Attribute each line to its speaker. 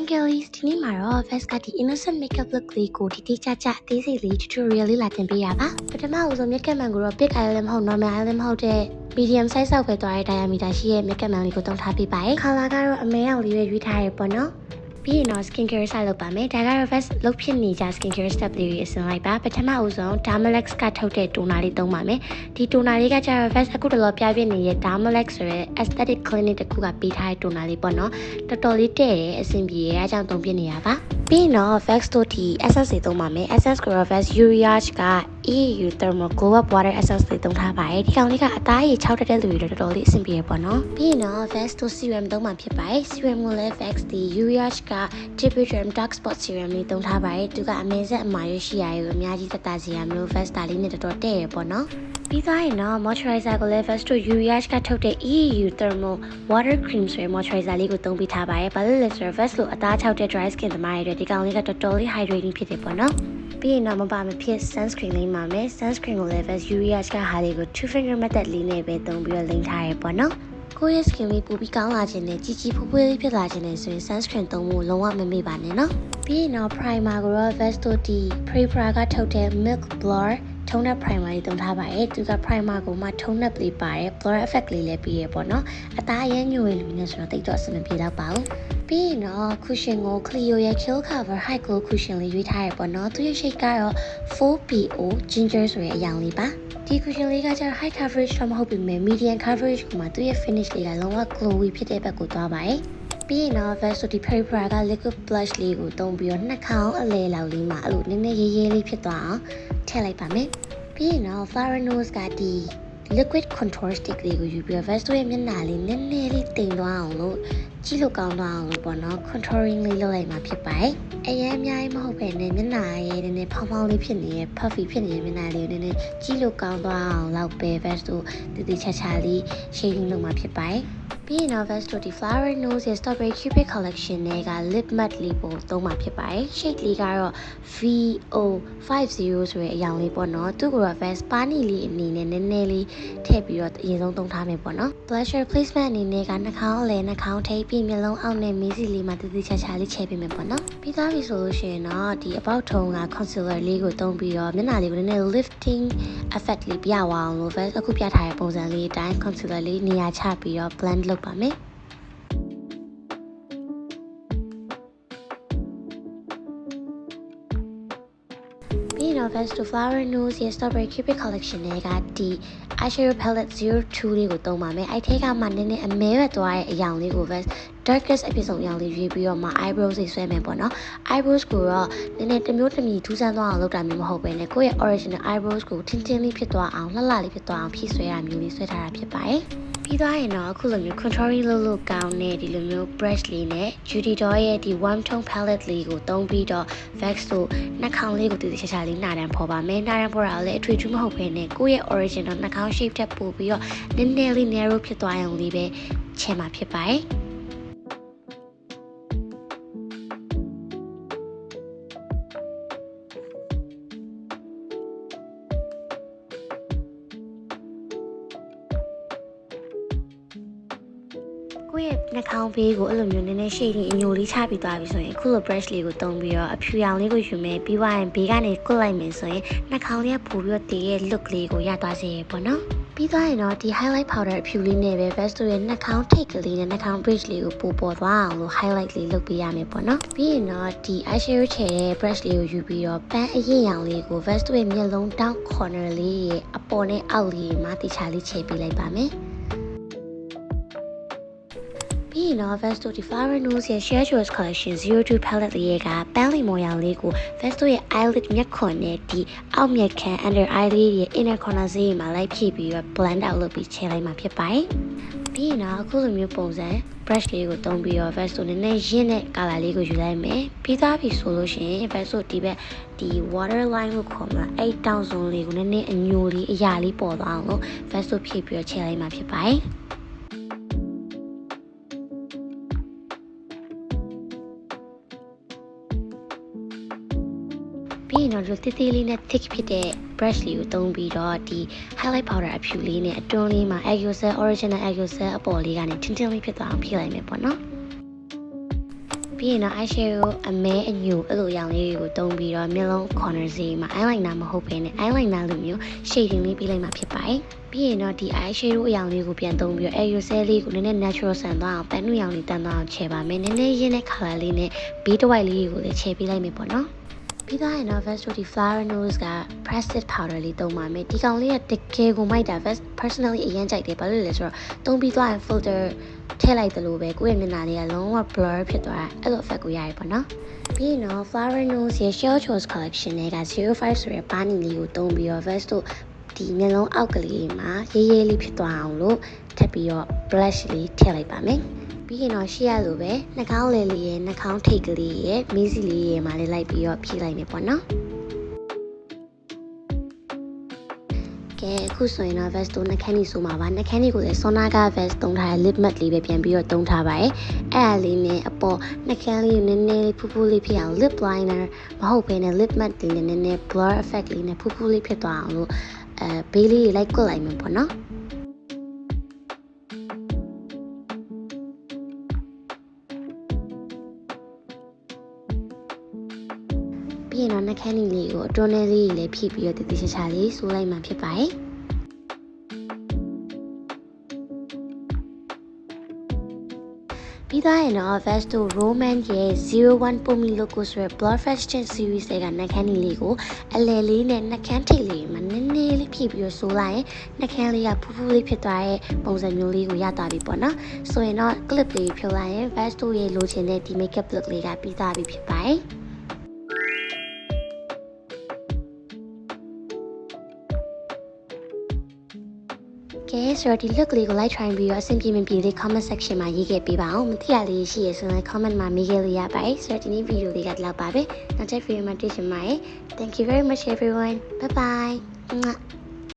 Speaker 1: Hi girlies ဒီနေ့မှာတော့ Vest ကဒီ innocent makeup look လေးကိုဒီတိကျကျအသေးစိတ်လေး tutorial လေးလာတင်ပေးရပါပထမဦးဆုံး makeup man ကိုတော့ big eye လည်းမဟုတ် normal eye လည်းမဟုတ်တဲ့ medium size ဆောက်ပဲသွားတဲ့ diameter ရှိရဲ့ makeup man လေးကိုတုံးထားပေးပါရယ် color ကတော့အမဲအောင်လေးပဲရွေးထားရပေါ့နော် ပြီးရင်တော့ skincare စလုပ်ပါမယ်ဒါကတော့ Vest လုပ်ဖြစ်နေကြ skincare step လေးတွေအစင်လိုက်ပါပထမဦးဆုံး Dermalex ကထုတ်တဲ့ toner လေးသုံးပါမယ်ဒီ toner လေးကကျတော့ Vest အခုတလောပြပြနေတဲ့ Dermalex ဆိုရဲ aesthetic clinic တခုကပေးထားတဲ့ toner လေးပေါ့နော်တော်တော်လေးတဲ့တယ်အဆင်ပြေရဲအကြောင်းသုံးပြနေရပါ ပြီးရင်တော့ Vex တို့ဒီ essence တွေသုံးပါမယ် essence ကိုတော့ Vex Uriage က EU Thermal Glow Up Water essence တွေသုံးထားပါတယ်ဒီကောင်လေးကအသားရည်6တက်တဲ့လူတွေတော်တော်လေးအဆင်ပြေရပေါ့နော်ပြီးရင်တော့ Vex တို့ serum သုံးမှာဖြစ်ပါတယ် serum ကိုလည်း Vex ဒီ Uriage က Triple Dark Spot Serum လေးသုံးထားပါတယ်သူကအမဲဆက်အမာရွှေရှိရည်ကိုအများကြီးသက်သာစေရမျိုး Vex တာလေးနဲ့တော်တော်တဲ့ရပေါ့နော်ပြီးသွားရင်တော့ moisturizer ကိုလည်း Vex တို့ Uriage ကထုတ်တဲ့ EU Thermal Water Cream ဆိုတဲ့ moisturizer လေးကိုသုံးပေးထားပါတယ်ဘာလို့လဲဆိုတော့ Vex လို့အသား6တဲ့ dry skin သမားတွေအတွက်ဒီကောင်လေးကတော်တော်လေး hydrating ဖြစ်တယ်ပေါ့နော်ပြီးရင်တော့မပါမဖြစ် sunscreen လေးမှာမယ် sunscreen ကိုလည်း Vex Uriage ကဟာလေးကို two finger method လေးနဲ့ပဲသုံးပြီးတော့လိမ့်ထားရပေါ့နော်ကိုယ့်ရဲ့ skin လေးပိုပြီးကောင်းလာခြင်းနဲ့ကြီးကြီးဖွယ်ဖွယ်လေးဖြစ်လာခြင်းနဲ့ဆိုရင် sunscreen သုံးဖို့လုံးဝမမေ့ပါနဲ့နော်ပြီးရင်တော့ primer ကိုတော့ Vesto D Prepra ကထုတ်တဲ့ Milk Blur ထုံးတဲ့ primer လေးသုံးထားပါတယ်သူက primer ကိုမှထုံးတဲ့လေးပါတယ် blur effect လေးလည်းပြီးရပေါ့နော်အသားအရမ်းညိုရလူနေဆိုတော့တိတ်တော့အဆင်မပြေတော့ပါဘူး ပြီးရင်တော့ cushion ကို Clio ရဲ့ Kill Cover High Glow Cushion လေးရွေးထားရပေါ့နော်သူရဲ့ shade ကတော့ 4PO Ginger ဆိုတဲ့အရောင်လေးပါဒီ cushion လေးကကျတော့ high coverage တော့မဟုတ်ပေမဲ့ medium coverage ကိုမှသူရဲ့ finish လေးကလုံးဝ glowy ဖြစ်တဲ့ဘက်ကိုသွားပါတယ်ပြီးရင်တော့ Vaseline Peri Pra က liquid blush လေးကိုသုံးပြီးတော့နှာခေါင်းအလဲလောက်လေးမှာအဲ့လိုနည်းနည်းရေးရေးလေးဖြစ်သွားအောင်ထည့်လိုက်ပါမယ်ပြီးရင်တော့ Flower Nose ကဒီ liquid contour stick လေးကိုယူပြီးတော့ Vaseline ရဲ့မျက်နှာလေးနည်းနည်းလေးတိမ်သွားအောင်လို့ကြည့်လို့ကောင်းသွားအောင်လို့ပေါ့နော် contouring လေးလုပ်လိုက်မှာဖြစ်ပါတယ်အရင်အများကြီးမဟုတ်ပဲနဲ့မျက်နှာရဲ့နည်းနည်းဖောင်းဖောင်းလေးဖြစ်နေတဲ့ puffy ဖြစ်နေတဲ့မျက်နှာလေးကိုနည်းနည်းကြည့်လို့ကောင်းသွားအောင်လောက်ပဲ Vaseline တည်တည်ချာချာလေး shading လုပ်မှာဖြစ်ပါတယ် ပြီးရင်တော့ Vest တို့ဒီ Flower Nose ရဲ့ Strawberry Cupid Collection နဲ့က lip matte လေးပုံသုံးမှာဖြစ်ပါတယ်။ shade လေးကတော့ VO50 ဆိုတဲ့အရောင်လေးပေါ့နော်။သူ့ကိုတော့ Vest ပါနီလေးအနေနဲ့နည်းနည်းလေးထည့်ပြီးတော့အရင်ဆုံးသုံးထားမယ်ပေါ့နော်။ Blusher placement အနေနဲ့ကနှာခေါင်းအလယ်နှာခေါင်းထိပ်ပြီးမျက်လုံးအောက်နဲ့မင်းစီလေးမှာတည်တည်ချာချာလေးချဲပေးမယ်ပေါ့နော်။ပြီးသားပြီဆိုလို့ရှိရင်တော့ဒီအပေါက်ထုံက concealer လေးကိုသုံးပြီးတော့မျက်နှာလေးကိုနည်းနည်း lifting effect လေးပြဝအောင်လို့ Vest အခုပြထားတဲ့ပုံစံလေးအတိုင်း concealer လေးနေရာချပြီးတော့ blend လုပ်ပါမယ်ပြီးတော့ Vest to Flower Nose ရဲ့ Strawberry Cupid Collection တွေကဒီ eyeshadow palette 02လေးကိုသုံးပါမယ်။အဲ့ထဲကမှနည်းနည်းအမဲပဲသွားတဲ့အရောင်လေးကို Vest darkest အဖြစ်ဆုံးအရောင်လေးရွေးပြီးတော့မှ eyebrows တွေဆွဲမယ်ပေါ့နော်။ eyebrows ကိုတော့နည်းနည်းတစ်မျိုးတစ်မျိုးထူးဆန်းသွားအောင်လုပ်တာမျိုးမဟုတ်ပဲねကိုယ့်ရဲ့ original eyebrows ကိုထင်းထင်းလေးဖြစ်သွားအောင်လှလှလေးဖြစ်သွားအောင်ဖြည့်ဆွဲတာမျိုးလေးဆွဲထားတာဖြစ်ပါတယ်။ ပြီးသွားရင်တော့အခုလိုမျိုး contouring လုပ်လို့ကောင်းတဲ့ဒီလိုမျိုး brush လေးနဲ့ Judy Doll ရဲ့ဒီ warm tone palette လေးကိုသုံးပြီးတော့ Vex တို့နှာခေါင်းလေးကိုတည်တည်ချာချာလေးနှာတန်းဖော်ပါမယ်နှာတန်းဖော်တာလည်းအထွေထူးမဟုတ်ဘဲနဲ့ကိုယ့်ရဲ့ original နှာခေါင်း shape တက်ပို့ပြီးတော့နည်းနည်းလေး narrow ဖြစ်သွားအောင်လေးပဲချဲမှာဖြစ်ပါတယ် ကိုယ့်ရဲ့နှာခေါင်းဘေးကိုအဲ့လိုမျိုးနည်းနည်း shade လေးအညိုလေးချပြီးသွားပြီဆိုရင်အခုလို brush လေးကိုတုံးပြီးတော့အဖြူရောင်လေးကိုယူမယ်ပြီးသွားရင်ဘေးကနေကွတ်လိုက်မယ်ဆိုရင်နှာခေါင်းလေးကပို့ပြီးတော့တည်ရဲ့ look လေးကိုရသွားစေရပေါ့နော်ပြီးသွားရင်တော့ဒီ highlight powder အဖြူလေးနဲ့ပဲ Vesto ရဲ့နှာခေါင်းထိတ်ကလေးနဲ့နှာခေါင်း bridge လေးကိုပို့ပေါ်သွားအောင်လို့ highlight လေးလုပ်ပေးရမယ်ပေါ့နော်ပြီးရင်တော့ဒီ eyeshadow ချယ်တဲ့ brush လေးကိုယူပြီးတော့ပန်းအရင်ရောင်လေးကို Vesto ရဲ့မျက်လုံး down corner လေးရဲ့အပေါ်နဲ့အောက်လေးမှာတိချာလေးချယ်ပေးလိုက်ပါမယ် ပြီးရင်တော့ Vesto ဒီ Flower Nose ရဲ့ Share Choice Collection 02 palette လေးကပန်းလီမော်ရောင်လေးကို Vesto ရဲ့ eyelid မျက်ခွန်နဲ့ဒီအောက်မျက်ခမ်း under eye လေးရဲ့ inner corner ဈေးမှာလိုက်ဖြည့်ပြီးတော့ blend out လုပ်ပြီးချဲလိုက်မှာဖြစ်ပါတယ်။ပြီးရင်တော့အခုလိုမျိုးပုံစံ brush လေးကိုသုံးပြီးတော့ Vesto နည်းနည်းရင့်တဲ့ color လေးကိုယူလိုက်မယ်။ပြီးသားပြီဆိုလို့ရှိရင် Vesto ဒီဘက်ဒီ water line ကိုခေါ်မှာအဲ့တောင်စုံလေးကိုနည်းနည်းအညိုလေးအရာလေးပေါ်သွားအောင်လို့ Vesto ဖြည့်ပြီးတော့ချဲလိုက်မှာဖြစ်ပါတယ်။ ရင်တော့ဒီတိတိလေးနဲ့ thick ဖြစ်တဲ့ brush လေးကိုသုံးပြီးတော့ဒီ highlight powder အဖြူလေးနဲ့အတွန်းလေးမှာ Agucel original Agucel အပေါ်လေးကနေထင်းထင်းလေးဖြစ်သွားအောင်ဖြည့်လိုက်မယ်ပေါ့နော်ပြီးရင်တော့ eyeshadow အမဲအညိုအဲ့လိုရောင်လေးတွေကိုတုံးပြီးတော့မျက်လုံး corner စီမှာ eyeliner မဟုတ်ဘဲနဲ့ eyeliner လိုမျိုး shading လေးပြီးလိုက်မှာဖြစ်ပါတယ်ပြီးရင်တော့ဒီ eyeshadow အရောင်လေးကိုပြန်သုံးပြီးတော့ aerosol လေးကိုနည်းနည်း natural ဆန်သွားအောင်ပန်းနုရောင်လေးတန်းသွားအောင်ချဲပါမယ်နည်းနည်းရင်းတဲ့ color လေးနဲ့ဘေးတစ်ဝိုက်လေးကိုလည်းချဲပေးလိုက်မယ်ပေါ့နော် ပြီးသားရင်တော့ Vest တို့ဒီ flower nose က pressed powder လေးသုံးပါမယ်ဒီကောင်လေးကတကယ်ကိုမိုက်တာ Vest personally အရင်ကြိုက်တယ်ဘာလို့လဲဆိုတော့သုံးပြီးသွားရင် filter ထည့်လိုက်တယ်လို့ပဲကိုယ့်ရဲ့မျက်နှာလေးကလုံးဝ blur ဖြစ်သွားတာအဲ့လို effect ကိုရရပေါ့နော်ပြီးရင်တော့ flower nose ရဲ့ shell choice collection တွေက05ဆိုရယ်ပါနီလေးကိုသုံးပြီးတော့ Vest တို့ဒီမျက်လုံးအောက်ကလေးမှာရေးရေးလေးဖြစ်သွားအောင်လို့ထပ်ပြီးတော့ blush လေးထည့်လိုက်ပါမယ် ပြီးရင်တော့ရှေ့ရလိုပဲနှာခေါင်းလေလေးရဲ့နှာခေါင်းထိပ်ကလေးရဲ့မီးစီလေးရဲ့မှာလေးလိုက်ပြီးတော့ဖြည့်လိုက်မယ်ပေါ့နော်ကဲအခုဆိုရင်တော့ vest တို့နှာခမ်းကြီးဆိုမှာပါနှာခမ်းကြီးကိုလည်း Sonaga vest သုံးထားတဲ့ lip matte လေးပဲပြန်ပြီးတော့သုံးထားပါတယ်အဲ့ဒါလေးနဲ့အပေါ်နှာခမ်းလေးကိုနည်းနည်းလေးဖူးဖူးလေးဖြစ်အောင် lip liner မဟုတ်ဘဲနဲ့ lip matte လေးနဲ့နည်းနည်း blur effect လေးနဲ့ဖူးဖူးလေးဖြစ်သွားအောင်လို့အဲဘေးလေးတွေလိုက်ကွက်လိုက်မှာပေါ့နော် ရင်တော့နှာခမ်းလေးကိုအတွန်းလေးလေးလေးဖြည့်ပြီးတော့တည်တည်ချာချာလေးဆိုးလိုက်မှဖြစ်ပါတယ်ပြီးသားရင်တော့ Vesto Roman ရဲ့ 01 Pomi Loco ဆိုရယ် Blood Fashion Series တွေကနှာခမ်းလေးကိုအလယ်လေးနဲ့နှာခမ်းထိပ်လေးမှာနည်းနည်းလေးဖြည့်ပြီးတော့ဆိုးလိုက်ရင်နှာခမ်းလေးကဖူးဖူးလေးဖြစ်သွားတဲ့ပုံစံမျိုးလေးကိုရသွားပြီပေါ့နော်ဆိုရင်တော့ clip လေးဖြုတ်လိုက်ရင် Vesto ရဲ့လိုချင်တဲ့ဒီ makeup look လေးကပြီးသားပြီဖြစ်ပါတယ် ကဲဆိုတော့ဒီ look လေးကို like try ပြီးတော့အဆင်ပြေမပြေလေး comment section မှာရေးခဲ့ပေးပါအောင်မသိရလေးရှိရဆိုရင် comment မှာမေးခဲ့လို့ရပါတယ်ဆိုတော့ဒီနေ့ video လေးကဒီလောက်ပါပဲနောက်ထပ် video မှာတွေ့ချင်ပါတယ် thank you very much everyone bye bye